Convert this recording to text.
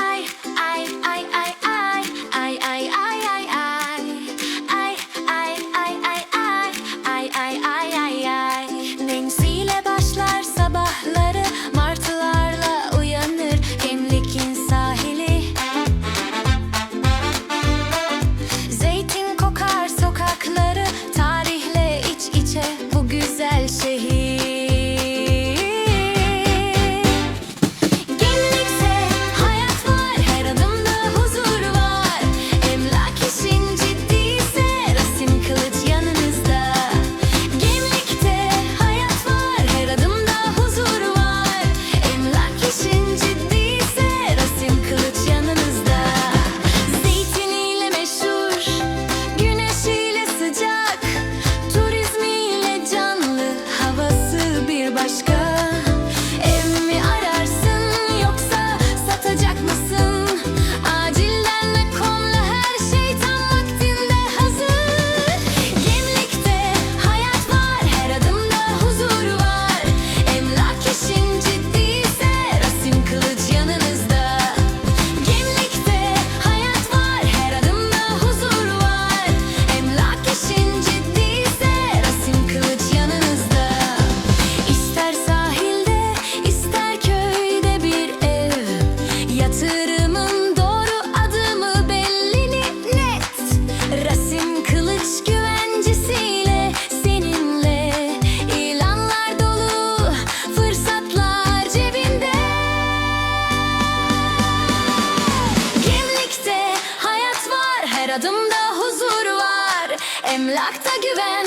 I Yatırımın doğru adımı belli net. Resim kılıç güvencesiyle seninle. İlanlar dolu fırsatlar cebinde. Kimlikte hayat var her adımda huzur var. Emlakta güven